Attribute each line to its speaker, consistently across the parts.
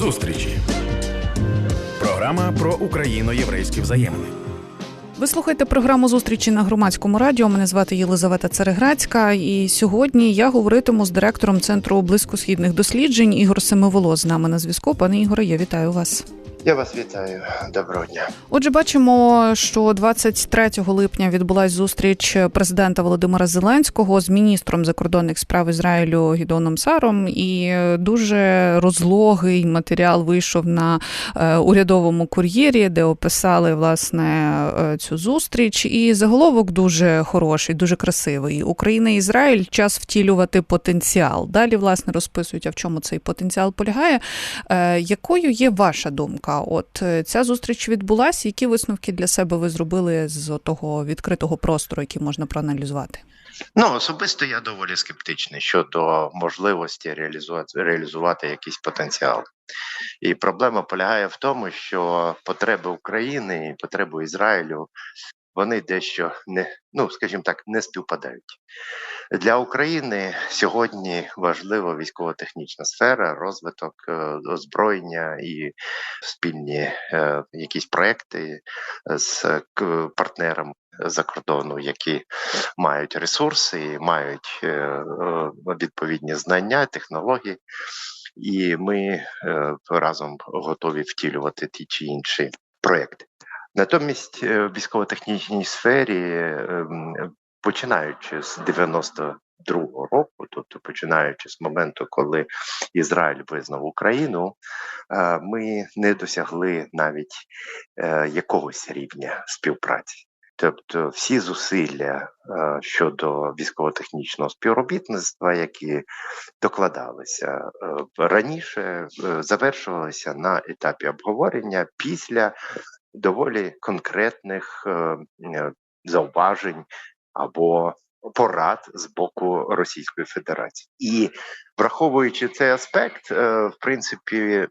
Speaker 1: Зустрічі. Програма про україно-єврейські взаємини.
Speaker 2: Ви слухаєте програму зустрічі на громадському радіо. Мене звати Єлизавета Цереграцька, і сьогодні я говоритиму з директором центру близькосхідних досліджень Ігор Семиволос з нами на зв'язку. Пане Ігоре, я вітаю вас.
Speaker 3: Я вас вітаю. Доброго дня.
Speaker 2: Отже, бачимо, що 23 липня відбулась зустріч президента Володимира Зеленського з міністром закордонних справ Ізраїлю Гідоном Саром, і дуже розлогий матеріал вийшов на е, урядовому кур'єрі, де описали власне е, цю зустріч. І заголовок дуже хороший, дуже красивий. Україна і Ізраїль час втілювати потенціал. Далі власне розписують, а в чому цей потенціал полягає. Е, Якою є ваша думка? От е, ця зустріч відбулася. Які висновки для себе ви зробили з того відкритого простору, який можна проаналізувати?
Speaker 3: Ну особисто я доволі скептичний щодо можливості реалізувати реалізувати якийсь потенціал. І проблема полягає в тому, що потреби України і потреби Ізраїлю вони дещо не ну, скажімо так, не співпадають. Для України сьогодні важлива військово-технічна сфера, розвиток е, озброєння і спільні е, якісь проекти з партнерами за кордону, які мають ресурси, мають е, відповідні знання, технології. І ми разом готові втілювати ті чи інші проекти. Натомість е, в військово-технічній сфері, ем, починаючи з 92-го року, тобто починаючи з моменту, коли Ізраїль визнав Україну, е, ми не досягли навіть е, якогось рівня співпраці. Тобто всі зусилля щодо військово-технічного співробітництва, які докладалися раніше, завершувалися на етапі обговорення після доволі конкретних е, е, зауважень або порад з боку Російської Федерації. І враховуючи цей аспект, е, в принципі,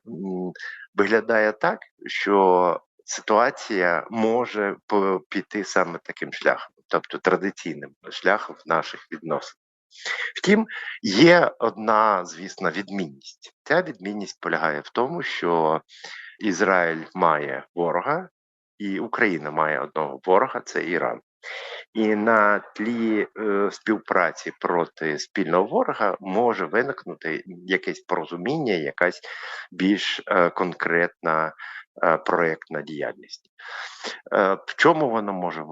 Speaker 3: виглядає так, що ситуація може піти саме таким шляхом, тобто традиційним шляхом наших відносинах. Втім, є одна, звісно, відмінність. Ця відмінність полягає в тому, що Ізраїль має ворога, і Україна має одного ворога це Іран. І на тлі е, співпраці проти спільного ворога може виникнути якесь порозуміння, якась більш е, конкретна проєктна діяльність. Е, в чому воно може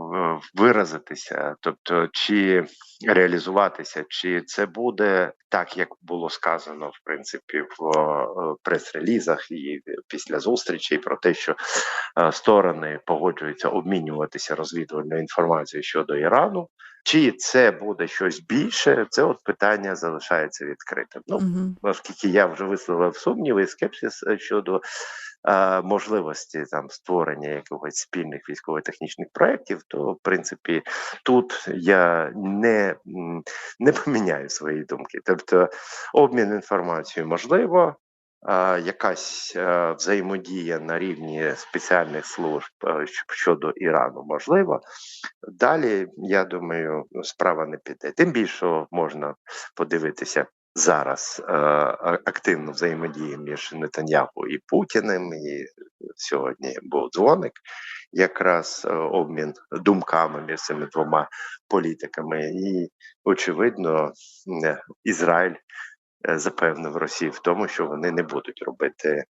Speaker 3: виразитися? Тобто, чи реалізуватися, чи це буде так, як було сказано в принципі в е, прес-релізах і після зустрічей про те, що е, сторони погоджуються обмінюватися розвідувальною інформацією щодо Ірану. Чи це буде щось більше? Це от питання залишається відкритим. Ну оскільки я вже висловив сумніви і скепсис е, щодо е, можливості там створення якогось спільних військово-технічних проєктів, то в принципі тут я не, не поміняю свої думки. Тобто обмін інформацією можливо. Якась е, взаємодія на рівні спеціальних служб е, щодо Ірану можливо. Далі, я думаю, справа не піде. Тим більше можна подивитися зараз е, активну взаємодію між Нетаньяху і Путіним. І сьогодні був дзвоник, якраз е, обмін думками між цими двома політиками. І очевидно, е, Ізраїль е, запевнив Росію в тому, що вони не будуть робити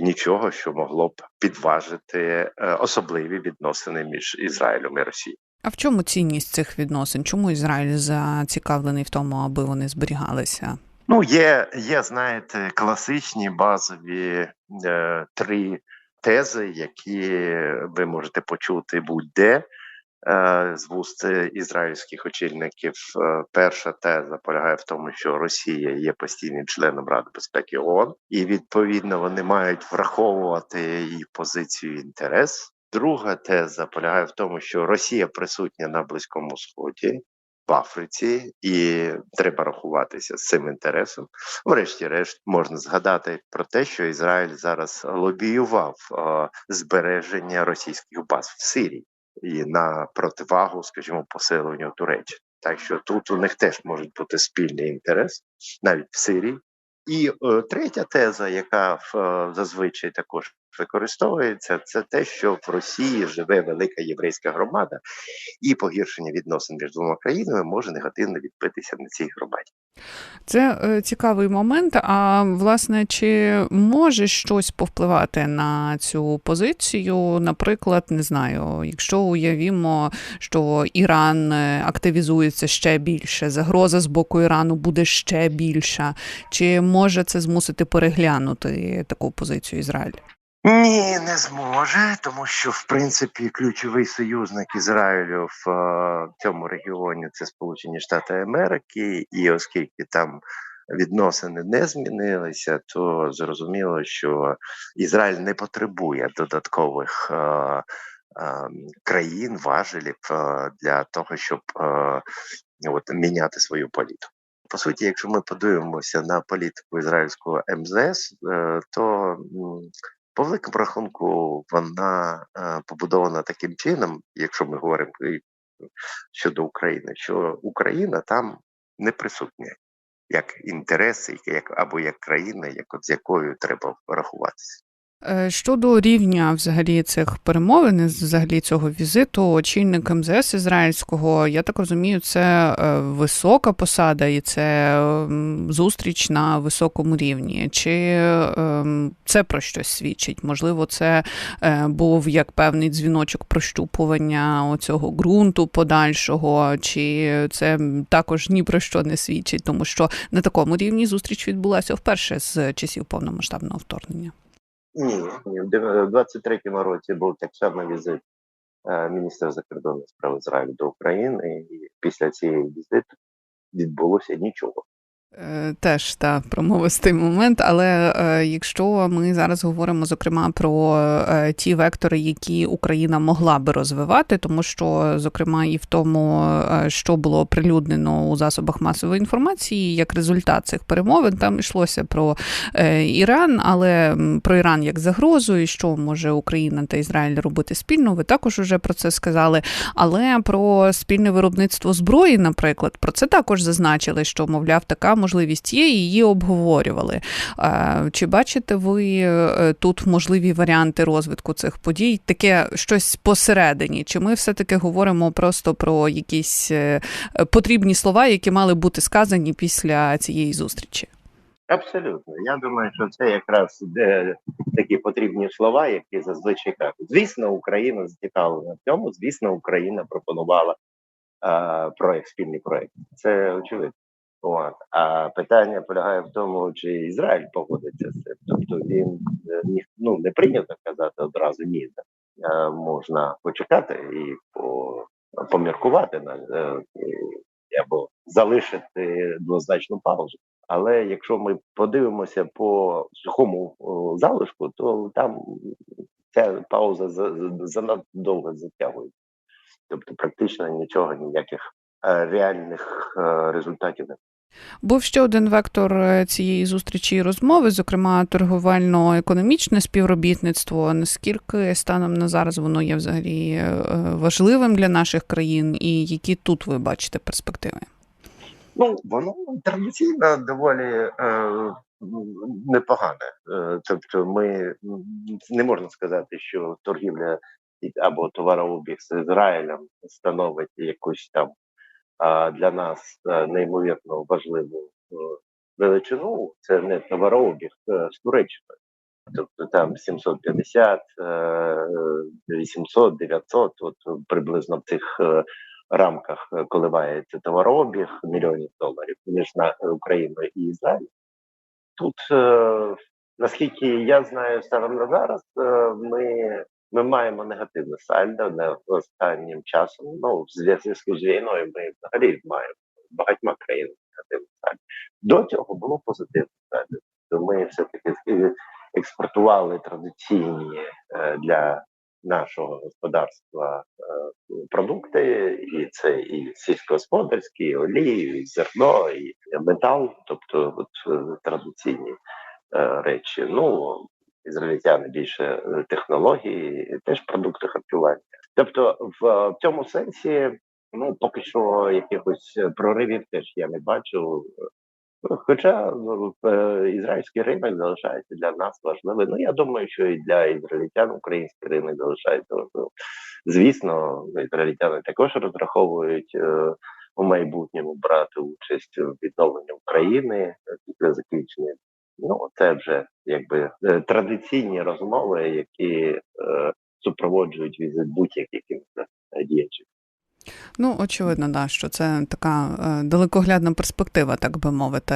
Speaker 3: нічого, що могло б підважити особливі відносини між Ізраїлем і Росією.
Speaker 2: А в чому цінність цих відносин? Чому Ізраїль зацікавлений в тому, аби вони зберігалися?
Speaker 3: Ну, є, є, знаєте, класичні базові е, три тези, які ви можете почути будь-де е, з вуст ізраїльських очільників. Е, перша теза полягає в тому, що Росія є постійним членом Ради безпеки ООН, і відповідно вони мають враховувати її позицію і інтерес. Друга теза полягає в тому, що Росія присутня на Близькому Сході. В Африці і треба рахуватися з цим інтересом. Врешті-решт можна згадати про те, що Ізраїль зараз лобіював е, збереження російських баз в Сирії і на противагу, скажімо, посиленню Туреччини. Так що тут у них теж може бути спільний інтерес навіть в Сирії І е, третя теза, яка е, зазвичай також використовується, це те, що в Росії живе велика єврейська громада, і погіршення відносин між двома країнами може негативно відбитися на цій громаді.
Speaker 2: Це е, цікавий момент. А власне, чи може щось повпливати на цю позицію? Наприклад, не знаю, якщо уявімо, що Іран е, активізується ще більше, загроза з боку Ірану буде ще більша, чи може це змусити переглянути таку позицію Ізраїль?
Speaker 3: Ні, не зможе, тому що в принципі ключовий союзник Ізраїлю в е, цьому регіоні це Сполучені Штати Америки, і оскільки там відносини не змінилися, то зрозуміло, що Ізраїль не потребує додаткових е, е, країн, важелів е, для того, щоб е, от, міняти свою політику. По суті, якщо ми подивимося на політику ізраїльського МЗС, е, то по великому рахунку вона е, побудована таким чином, якщо ми говоримо щодо України, що Україна там не присутня як інтереси, як або як країна, як з якою треба рахуватися.
Speaker 2: Е, Щодо рівня взагалі цих перемовин, взагалі цього візиту, очільник МЗС ізраїльського, я так розумію, це е, висока посада і це зустріч на високому рівні. Чи ем, це про щось свідчить? Можливо, це е, був як певний дзвіночок прощупування оцього ґрунту подальшого, чи це також ні про що не свідчить, тому що на такому рівні зустріч відбулася вперше з часів повномасштабного вторгнення.
Speaker 3: Ні, ні, в 23-му році був так само візит е, міністра закордонних справ Ізраїлю до України, і після цієї візиту відбулося нічого.
Speaker 2: Е, Теж та промовистий момент, але е, якщо ми зараз говоримо зокрема про е, ті вектори, які Україна могла би розвивати, тому що зокрема і в тому, е, що було оприлюднено у засобах масової інформації, як результат цих перемовин, там йшлося про е, Іран, але про Іран як загрозу, і що може Україна та Ізраїль робити спільно. Ви також уже про це сказали. Але про спільне виробництво зброї, наприклад, про це також зазначили, що мовляв, така можливість є, її обговорювали. Е, Чи бачите ви е, тут можливі варіанти розвитку цих подій? Таке щось посередині? Чи ми все-таки говоримо просто про якісь е, потрібні слова, які мали бути сказані після цієї зустрічі?
Speaker 3: Абсолютно. Я думаю, що це якраз де такі потрібні слова, які зазвичай кажуть. Звісно, Україна зацікавлена в цьому. Звісно, Україна пропонувала е, проект, спільний проект. Це очевидно. От. А питання полягає в тому, чи Ізраїль погодиться з цим. Тобто він е, ну, не прийнято казати одразу ні. Е, можна почекати і по, поміркувати на е, або залишити двозначну паузу. Але якщо ми подивимося по сухому залишку, то там ця пауза за- за- занадто довго затягується. Тобто, практично нічого, ніяких реальних результатів не
Speaker 2: Був ще один вектор е, цієї зустрічі і розмови, зокрема торговельно-економічне співробітництво. Наскільки станом на зараз воно є взагалі е, важливим для наших країн, і які тут ви бачите перспективи?
Speaker 3: Ну, воно традиційно доволі е, непогане. Е, тобто, ми не можна сказати, що торгівля або товарообіг з Ізраїлем становить якусь там для нас е, неймовірно важливу е, величину. Це не товарообіг е, з Туреччиною. Тобто там 750, е, 800, 900, от приблизно в цих рамках коливається товарообіг мільйонів доларів між Україною і Ізраїлем. Тут, наскільки я знаю, станом на зараз ми, ми маємо негативне сальдо не останнім часом. Ну, в зв'язку з війною ми взагалі маємо багатьма країнами негативне сальдо. До цього було позитивне сальдо. Тобто Ми все-таки е, експортували традиційні е, для нашого господарства е, продукти, і це і сільськогосподарські, і олію, і зерно, і метал, тобто от, традиційні речі. Ну, ізраїльтяни більше е, технології, теж продукти харчування. Тобто, в, е, в цьому сенсі, ну поки що якихось проривів теж я не бачу. Хоча ну, е, ізраїльський ринок залишається для нас важливим. Ну я думаю, що і для ізраїльтян український ринок залишається важливим. Звісно, ізраїльтяни також розраховують е, у майбутньому брати участь у відновленні України е, після закінчення. Ну це вже якби е, традиційні розмови, які е, супроводжують візит будь-яких е, діячів.
Speaker 2: Ну, очевидно, да, що це така е, далекоглядна перспектива, так би мовити.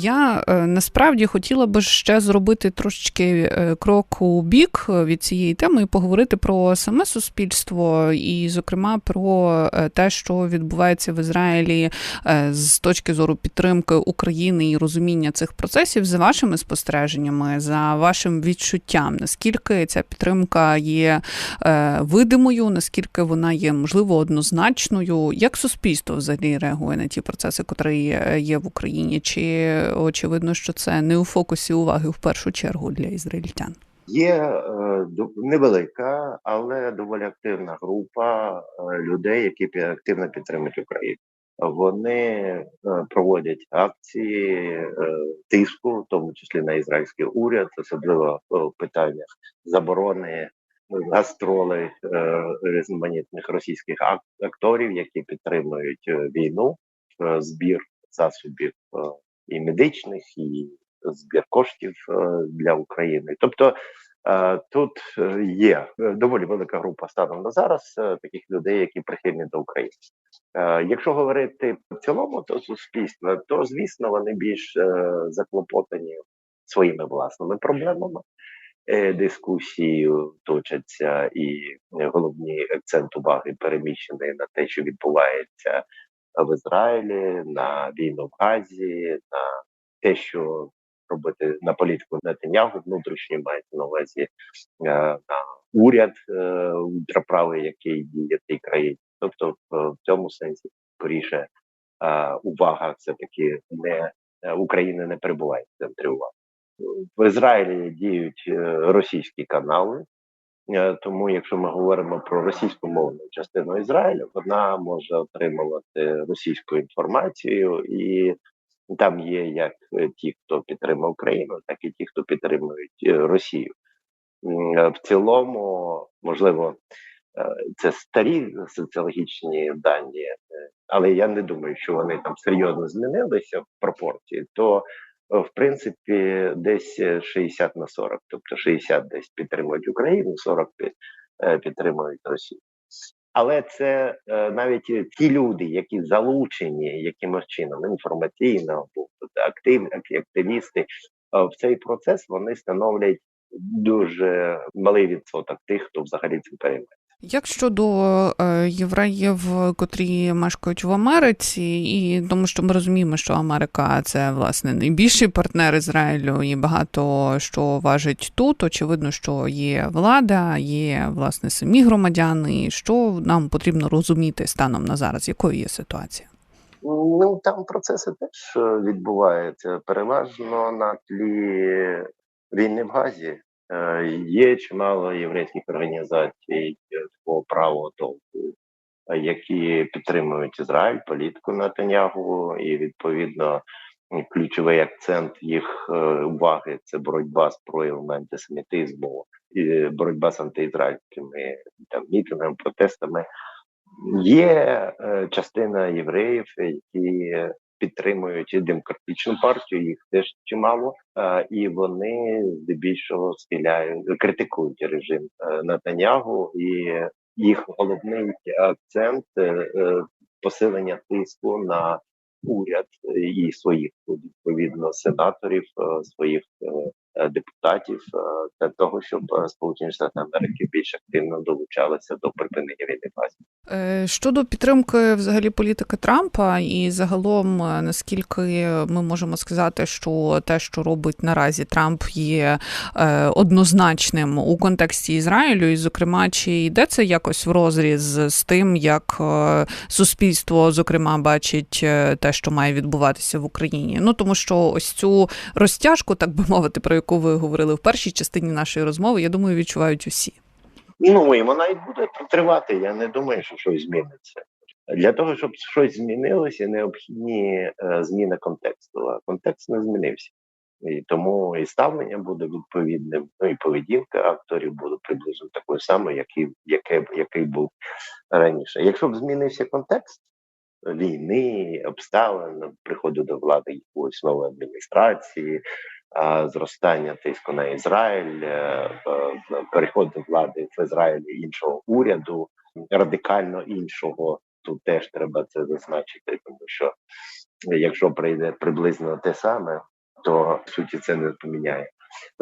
Speaker 2: Я е, насправді хотіла би ще зробити трошечки е, крок у бік від цієї теми і поговорити про саме суспільство, і, зокрема, про е, те, що відбувається в Ізраїлі е, з точки зору підтримки України і розуміння цих процесів за вашими спостереженнями, за вашим відчуттям, наскільки ця підтримка є е, видимою, наскільки вона є можливо однозначною, як суспільство взагалі реагує на ті процеси, котрі е, є в Україні, чи очевидно, що це не у фокусі уваги в першу чергу для ізраїльтян?
Speaker 3: Є е, невелика, але доволі активна група е, людей, які активно підтримують Україну. Вони е, проводять акції тиску, в тому числі на ізраїльський уряд, особливо в питаннях заборони гастролей різноманітних російських ак- акторів, які підтримують війну, збір засобів і медичних, і збір коштів е, для України. Тобто е, тут е, є доволі велика група станом на зараз таких людей, які прихильні до України. Якщо говорити в цілому, то суспільство, то звісно вони більш заклопотані своїми власними проблемами. Дискусії точаться, і головний акцент уваги переміщений на те, що відбувається в Ізраїлі, на війну в Газі, на те, що робити на політику Нетаньягу внутрішньо мається на увазі е, на уряд е, ультраправий, який діє в тій країні. Тобто, в, цьому сенсі скоріше е, увага все таки не України не перебуває в центрі уваги. В Ізраїлі діють російські канали. Е, Тому, якщо ми говоримо про російськомовну частину Ізраїлю, вона може отримувати російську інформацію, і там є як е, ті, хто підтримує Україну, так і ті, хто підтримують е, Росію. В цілому, можливо, це старі соціологічні дані, але я не думаю, що вони там серйозно змінилися в пропорції. То в принципі десь е, 60 на 40, тобто 60 десь підтримують Україну, 40 е, підтримують Росію. Але це е, навіть ті люди, які залучені якимось чином інформаційно або актив, активісти е, в цей процес, вони становлять дуже малий відсоток тих, хто взагалі цим переймає.
Speaker 2: Як щодо е, євреїв, котрі мешкають в Америці, і тому що ми розуміємо, що Америка це власне найбільший партнер Ізраїлю, і багато що важить тут. Очевидно, що є влада, є власне самі громадяни. І Що нам потрібно розуміти станом на зараз? Якою є ситуація?
Speaker 3: Ну там процеси теж е, відбуваються переважно на тлі війни в Газі. Е, Є чимало єврейських організацій такого правого толку, е, які підтримують Ізраїль, політику Натанягу, і відповідно ключовий акцент їх е, уваги це боротьба з проявами антисемітизму, і боротьба з антиізраїльськими там мітингами, протестами. Є частина євреїв, які підтримують і демократичну партію, їх теж чимало, е, і вони здебільшого схиляють, критикують режим е, Натанягу, і їх головний акцент е, посилення тиску на уряд і своїх відповідно сенаторів, своїх депутатів е, для того, щоб е, Сполучені Штати Америки більш активно долучалися до припинення війни в.
Speaker 2: Е, Щодо підтримки взагалі політики Трампа, і загалом е, наскільки ми можемо сказати, що те, що робить наразі Трамп, є е, однозначним у контексті Ізраїлю, і зокрема, чи йде це якось в розріз з тим, як е, суспільство зокрема бачить е, те, що має відбуватися в Україні? Ну тому що ось цю розтяжку, так би мовити, про яку ви говорили в першій частині нашої розмови, я думаю, відчувають усі.
Speaker 3: Ну і вона й буде тривати. Я не думаю, що щось зміниться. Для того, щоб щось змінилося, необхідні е, зміни контексту. А контекст не змінився. І тому і ставлення буде відповідним, ну і поведінка акторів буде приблизно такою самою, який, яке, який був раніше. Якщо б змінився контекст війни, обставин, приходу до влади якоїсь нової адміністрації, зростання тиску на Ізраїль, е, переход до влади в Ізраїлі іншого уряду, радикально іншого, тут теж треба це зазначити, тому що якщо прийде приблизно те саме, то в суті це не поміняє.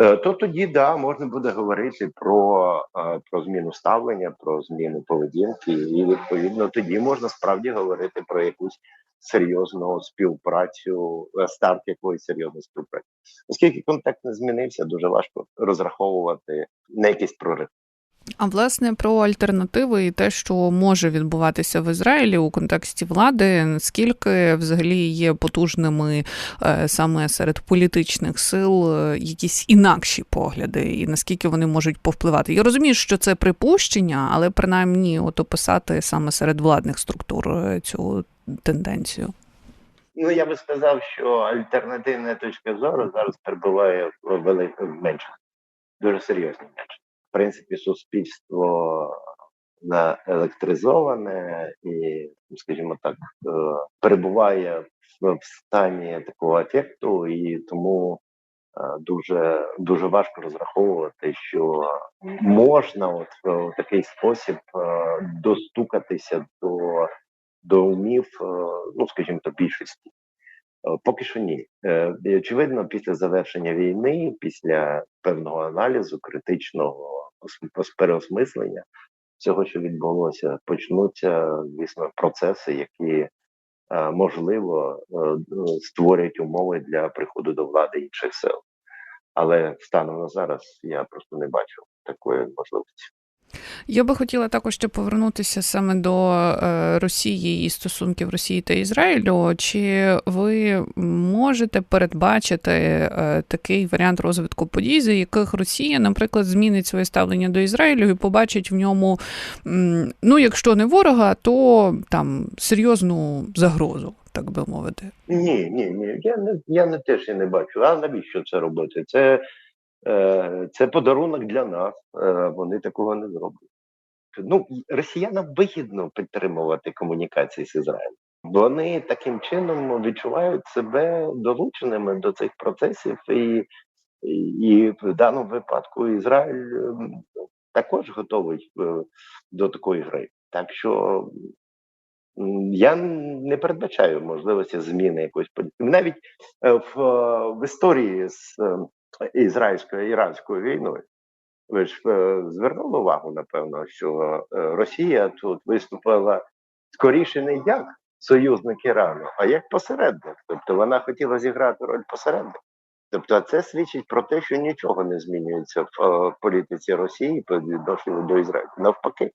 Speaker 3: Е, То тоді да можна буде говорити про, е, про зміну ставлення, про зміну поведінки, і відповідно тоді можна справді говорити про якусь серйозну співпрацю, е, старт якоїсь серйозної співпраці. Оскільки контекст не змінився, дуже важко розраховувати на якийсь прорив.
Speaker 2: А власне про альтернативи і те, що може відбуватися в Ізраїлі у контексті влади, наскільки взагалі є потужними е, саме серед політичних сил е, якісь інакші погляди, і наскільки вони можуть повпливати? Я розумію, що це припущення, але принаймні от описати саме серед владних структур е, цю тенденцію.
Speaker 3: Ну я би сказав, що альтернативна точка зору зараз перебуває в великому менше, дуже серйозно менше. В принципі, суспільство наелектризоване і, скажімо так, е, перебуває в стані такого ефекту, і тому е, дуже дуже важко розраховувати, що можна от в такий спосіб е, достукатися до, до умів, ну скажімо, то більшості. Поки що ні. Очевидно, після завершення війни, після певного аналізу, критичного переосмислення цього, що відбулося, почнуться, звісно, процеси, які можливо створять умови для приходу до влади інших сил. Але станом на зараз я просто не бачу такої можливості.
Speaker 2: Я би хотіла також ще повернутися саме до е, Росії і стосунків Росії та Ізраїлю. Чи ви можете передбачити е, такий варіант розвитку подій, за яких Росія, наприклад, змінить своє ставлення до Ізраїлю і побачить в ньому, ну якщо не ворога, то там серйозну загрозу? Так би мовити,
Speaker 3: ні, ні, ні. Я не я не теж і не бачу. А навіщо це робити? Це це подарунок для нас. Е, вони такого не зроблять. Ну росіянам вигідно підтримувати комунікації з Ізраїлем. Вони таким чином відчувають себе долученими до цих процесів, і і в даному випадку Ізраїль також готовий е, до такої гри. Так що я не передбачаю можливості зміни якоїсь політики. Навіть в, в історії з ізраїльською іранською війною. Ви ж е, звернули увагу, напевно, що е, Росія тут виступила скоріше не як союзник Ірану, а як посередник. Тобто вона хотіла зіграти роль посередника. Тобто, це свідчить про те, що нічого не змінюється в е, політиці Росії по відношенню до Ізраїлю. Навпаки.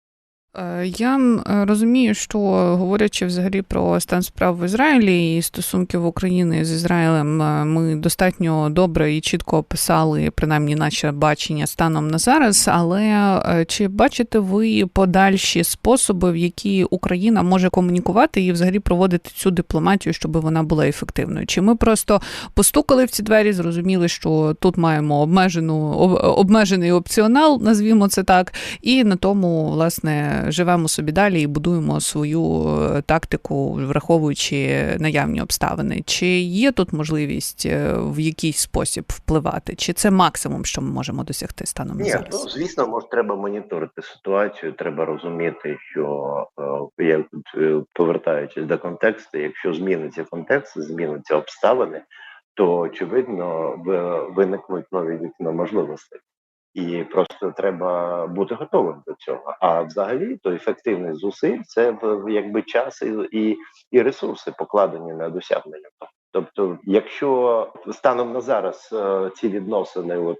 Speaker 2: Е, я е, розумію, що говорячи взагалі про стан справ в Ізраїлі і стосунків України з Ізраїлем, е, ми достатньо добре і чітко описали принаймні наше бачення станом на зараз. Але чи бачите ви подальші способи, в які Україна може комунікувати і взагалі проводити цю дипломатію, щоб вона була ефективною? Чи ми просто постукали в ці двері, зрозуміли, що тут маємо обмежену обмежений опціонал, назвімо це так, і на тому власне живемо собі далі і будуємо свою е, тактику, враховуючи наявні обставини. Чи є тут можливість е, в якийсь спосіб впливати? Чи це максимум, що ми можемо досягти станом
Speaker 3: Ні,
Speaker 2: зараз?
Speaker 3: Ну, звісно, може, треба моніторити ситуацію. Треба розуміти, що е, я повертаючись до контексту, якщо зміниться контекст, зміниться обставини, то очевидно виникнуть нові вікна можливостей і просто треба бути готовим до цього. А взагалі, то ефективність зусиль це якби час і, і, і ресурси покладені на досягнення. Тобто, якщо станом на зараз е, ці відносини, от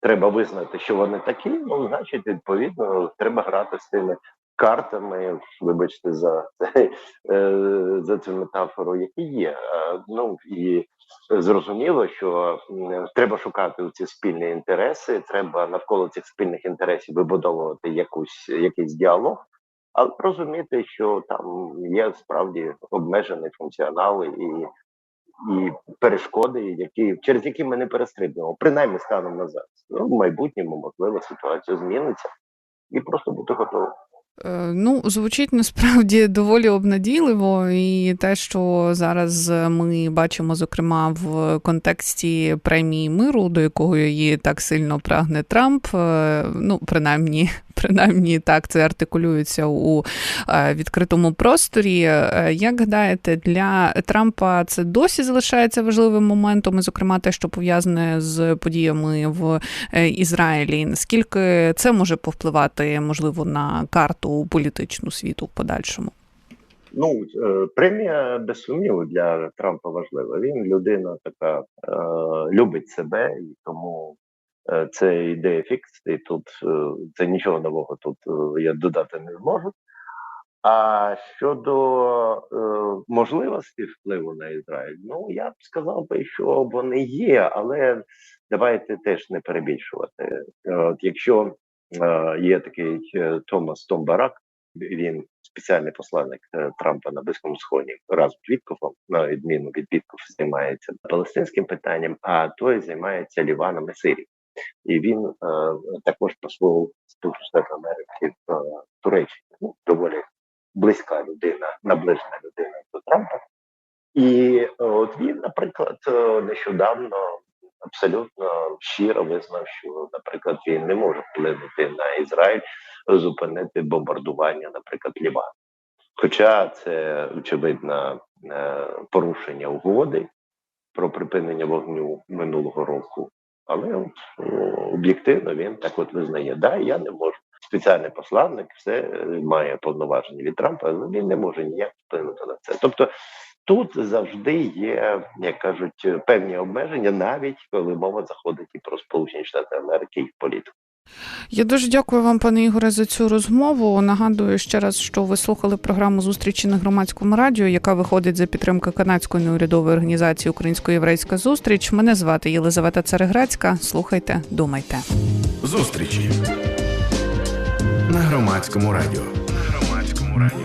Speaker 3: треба визнати, що вони такі, ну значить, відповідно, треба грати з тими картами, вибачте, за е, за цю метафору, які є. Е, ну і зрозуміло, що треба шукати ці спільні інтереси. Треба навколо цих спільних інтересів вибудовувати якусь якийсь діалог. але розуміти, що там є справді обмежений функціонал і, і перешкоди, які через які ми не перестрибнемо, принаймні станом на зараз. Ну, в майбутньому можливо ситуація зміниться, і просто бути готовим.
Speaker 2: Е, Ну, звучить насправді доволі обнадійливо, і те, що зараз ми бачимо, зокрема, в контексті премії миру, до якого її так сильно прагне Трамп. е, Ну, принаймні, принаймні так це артикулюється у е, відкритому просторі. Е, Як гадаєте, для Трампа це досі залишається важливим моментом, і, зокрема, те, що пов'язане з подіями в е, Ізраїлі? Наскільки це може повпливати, можливо, на карту політичну світу в подальшому?
Speaker 3: Ну, премія без сумніву для Трампа важлива. Він людина така е, любить себе, і тому це ідея фікс, і тут е, це нічого нового тут е, я додати не зможу. А щодо е, можливості впливу на Ізраїль, ну я б сказав би, що вони є, але давайте теж не перебільшувати. Е, От якщо е, є такий е, Томас Том Барак, він спеціальний посланник е, Трампа на Близькому Сході разом з Віткофом, на відміну від Віткоф, займається палестинським питанням, а той займається Ліваном і Сирією. І він е, також послав Сполучених Штатів Америки в е, Туреччині. Ну, доволі близька людина, наближена людина до Трампа. І е, от він, наприклад, нещодавно абсолютно щиро визнав, що, наприклад, він не може вплинути на Ізраїль, зупинити бомбардування, наприклад, Лівану. Хоча це очевидно порушення угоди про припинення вогню минулого року. Але от, об'єктивно він так от визнає, да, я не можу. Спеціальний посланник все е, має повноваження від Трампа, але він не може ніяк вплинути на це. Тобто тут завжди є, як кажуть, певні обмеження, навіть коли мова заходить і про Сполучені Штати Америки і їх політику.
Speaker 2: Я дуже дякую вам, пане Ігоре, за цю розмову. Нагадую ще раз, що ви слухали програму зустрічі на громадському радіо, яка виходить за підтримки канадської неурядової організації Українсько-Єврейська зустріч. Мене звати Єлизавета Цареграцька. Слухайте, думайте.
Speaker 1: Зустрічі на громадському радіо. На громадському радіо.